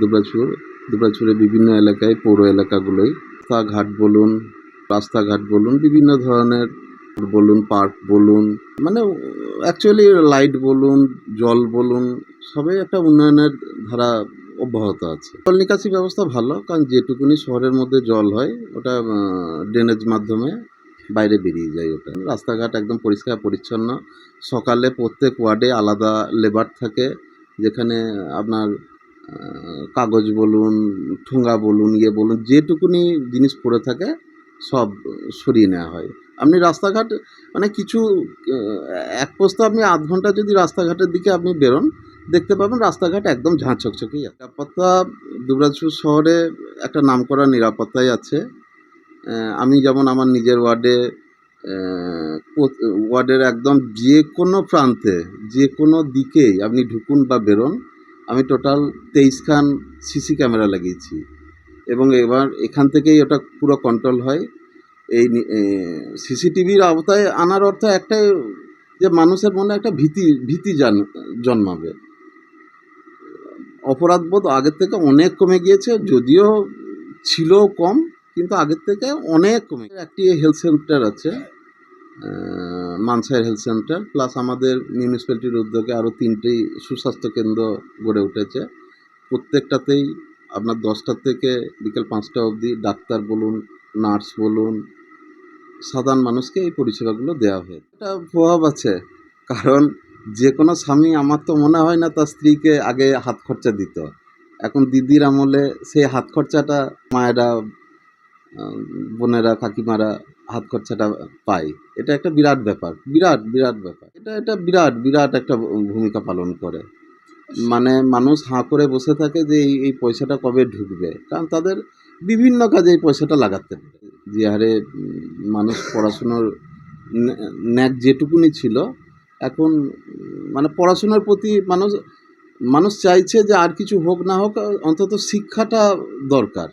দুবরাজপুর দুবরাজপুরের বিভিন্ন এলাকায় পৌর এলাকাগুলোই রাস্তাঘাট বলুন রাস্তাঘাট বলুন, বিভিন্ন ধরনের বলুন, পার্ক বলুন মানে অ্যাকচুয়ালি লাইট বলুন, জল বলুন সবই একটা উন্নয়নের ধারা অব্যাহত আছে। জল নিকাশি ব্যবস্থা ভালো, কারণ যেটুকুনি শহরের মধ্যে জল হয়, ওটা ড্রেনেজ মাধ্যমে বাইরে বেরিয়ে যায় ওটা। রাস্তাঘাট একদম পরিষ্কার, পরিচ্ছন্ন। সকালে প্রত্যেক ওয়ার্ডে আলাদা লেবার থাকে, যেখানে আপনার কাগজ বলুন ঠোঙা বলুন ইয়ে বলুন, যেটুকুনি জিনিস পড়ে থাকে, সব সরিয়ে নেওয়া হয় আপনি রাস্তাঘাট মানে কিছু এক পোস্ত আপনি আধ ঘণ্টা যদি রাস্তাঘাটের দিকে আপনি বেরোন, দেখতে পাবেন রাস্তাঘাট একদম ঝাঁ চকচকেই। নিরাপত্তা, দুবরাজপুর শহরে একটা নামকরা নিরাপত্তাই আছে আমি যেমন আমার নিজের ওয়ার্ডে ওয়ার্ডের একদম যে কোনো প্রান্তে, যে কোনো দিকেই আপনি ঢুকুন বা বেরোন আমি টোটাল তেইশখান সিসি ক্যামেরা লাগিয়েছি। এবং এবার এখান থেকেই ওটা পুরো কন্ট্রোল হয়। এই সিসিটিভির আওতায় আনার অর্থ একটাই যে মানুষের মনে একটা ভীতি ভীতি জান, জন্মাবে। অপরাধবোধ আগের থেকে অনেক কমে গিয়েছে, যদিও ছিল কম, কিন্তু আগের থেকে অনেক কমে একটি হেলথ সেন্টার আছে। মানসাইর হেলথ সেন্টার, প্লাস আমাদের মিউনিসিপ্যালিটির উদ্যোগে আরও তিনটি সুস্বাস্থ্য কেন্দ্র গড়ে উঠেছে। প্রত্যেকটাতেই আপনার দশটা থেকে বিকেল পাঁচটা অবধি ডাক্তার বলুন, নার্স বলুন, সাধারণ মানুষকে এই পরিষেবাগুলো দেওয়া হয়। এটা প্রভাব আছে, কারণ যে কোনো স্বামী আমার তো মনে হয় না তার স্ত্রীকে আগে হাত খরচা দিত। এখন দিদির আমলে সেই হাত খরচাটা মায়েরা বোনেরা, কাকিমারা হাত খরচাটা পায় এটা একটা বিরাট ব্যাপার, বিরাট বিরাট ব্যাপার। এটা এটা বিরাট বিরাট একটা ভূমিকা পালন করে। মানে মানুষ হাঁ করে বসে থাকে যে এই এই পয়সাটা কবে ঢুকবে? কারণ তাদের বিভিন্ন কাজে এই পয়সাটা লাগাতে যে হারে মানুষ পড়াশুনোর ন্যা- ন্যাক যেটুকুনি ছিল, এখন মানে পড়াশোনার প্রতি মানুষ মানুষ চাইছে যে আর কিছু হোক না হোক, অন্তত শিক্ষাটা দরকার।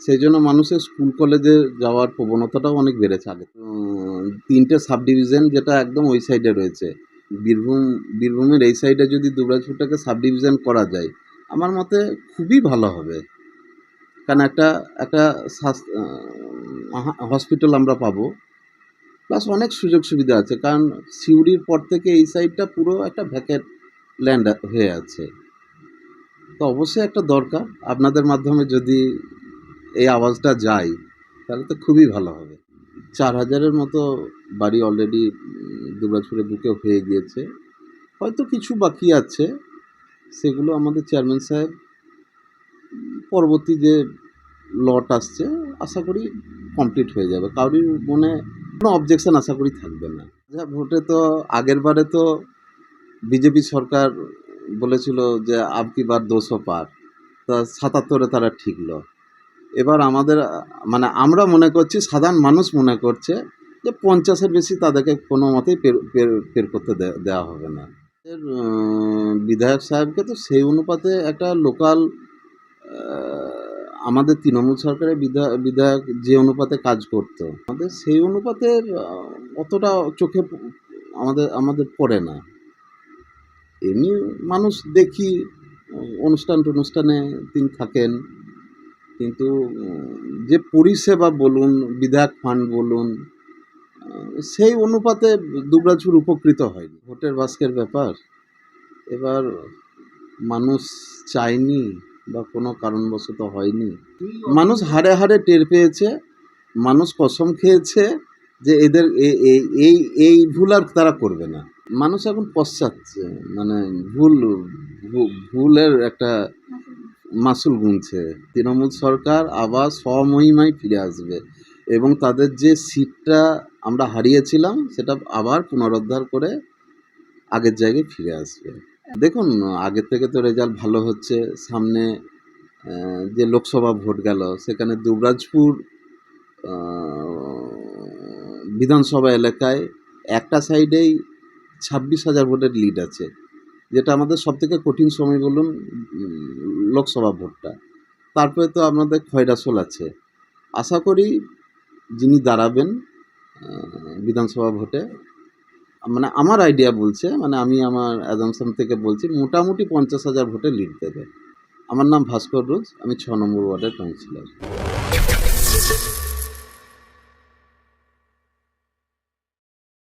সেই জন্য মানুষের স্কুল কলেজে যাওয়ার প্রবণতাটাও অনেক বেড়েছে আগে। তিনটে সাব ডিভিশন যেটা একদম ওই সাইডে রয়েছে। বীরভূম, বীরভূমের এই সাইডে যদি দুবরাজপুরটাকে সাব ডিভিশন করা যায়, আমার মতে খুবই ভালো হবে। কারণ একটা একটা হসপিটাল আমরা পাবো। প্লাস অনেক সুযোগ সুবিধা আছে। কারণ সিউড়ির পর থেকে এই সাইডটা পুরো একটা ভ্যাকেট ল্যান্ড হয়ে আছে। তো অবশ্যই একটা দরকার। আপনাদের মাধ্যমে যদি এই আওয়াজটা যায়, তাহলে তো খুবই ভালো হবে। চার হাজারের মতো বাড়ি অলরেডি দুবরাজপুরে বুকে হয়ে গিয়েছে। হয়তো কিছু বাকি আছে। সেগুলো আমাদের চেয়ারম্যান সাহেব, পরবর্তী যে লট আসছে, আশা করি কমপ্লিট হয়ে যাবে। কারোর মনে কোনো অবজেকশন আশা করি থাকবে না। যা ভোটে তো আগের বারে তো বিজেপি সরকার বলেছিল যে আবকি বার দুশো পার। তা সাতাত্তরে তারা ঠিকলো। এবার আমাদের মানে আমরা মনে করছি সাধারণ মানুষ মনে করছে যে পঞ্চাশের বেশি তাদেরকে কোনো মতেই পের করতে দেওয়া হবে না। বিধায়ক সাহেবকে তো সেই অনুপাতে একটা লোকাল আমাদের তৃণমূল সরকারের বিধা- বিধায়ক যে অনুপাতে কাজ করতো আমাদের সেই অনুপাতে আহ, অতটা চোখে আমাদের আমাদের পড়ে না। এমনি মানুষ দেখি অনুষ্ঠান টনুষ্ঠানে তিনি থাকেন। কিন্তু যে পরিষেবা বলুন, বিধায়ক ফান্ড বলুন সেই অনুপাতে দুবরাজপুর উপকৃত হয়নি। ভোটের বাস্কের ব্যাপার। এবার মানুষ চায়নি বা কোনো কারণবশত হয়নি। মানুষ হাড়ে হাড়ে টের পেয়েছে, মানুষ কসম খেয়েছে যে এদের এই- এই ভুল আর তারা করবে না। মানুষ এখন পশ্চাচ্ছে মানে ভুল ভুলের একটা মাসুল গুনছে। তৃণমূল সরকার আবার স্বমহিমায় ফিরে আসবে এবং তাদের যে সিটটা আমরা হারিয়েছিলাম, সেটা আবার পুনরুদ্ধার করে আগের জায়গায় ফিরে আসবে। দেখুন, আগের থেকে তো রেজাল্ট ভালো হচ্ছে। সামনে যে লোকসভা ভোট গেল, সেখানে দুবরাজপুর বিধানসভা এলাকায় একটা সাইডেই ছাব্বিশ হাজার ভোটের লিড আছে। যেটা আমাদের সবথেকে কঠিন সময় বলুন, লোকসভা ভোটটা। তারপরে তো আমাদের খয়রাসোল আছে। আশা করি যিনি দাঁড়াবেন বিধানসভা ভোটে মানে আমার আইডিয়া বলছে মানে আমি আমার অ্যাজামশন থেকে বলছি, মোটামুটি পঞ্চাশ হাজার ভোটে লিড দেবে। আমার নাম ভাস্কর রোজ, আমি ছ নম্বর ওয়ার্ডের কাউন্সিলর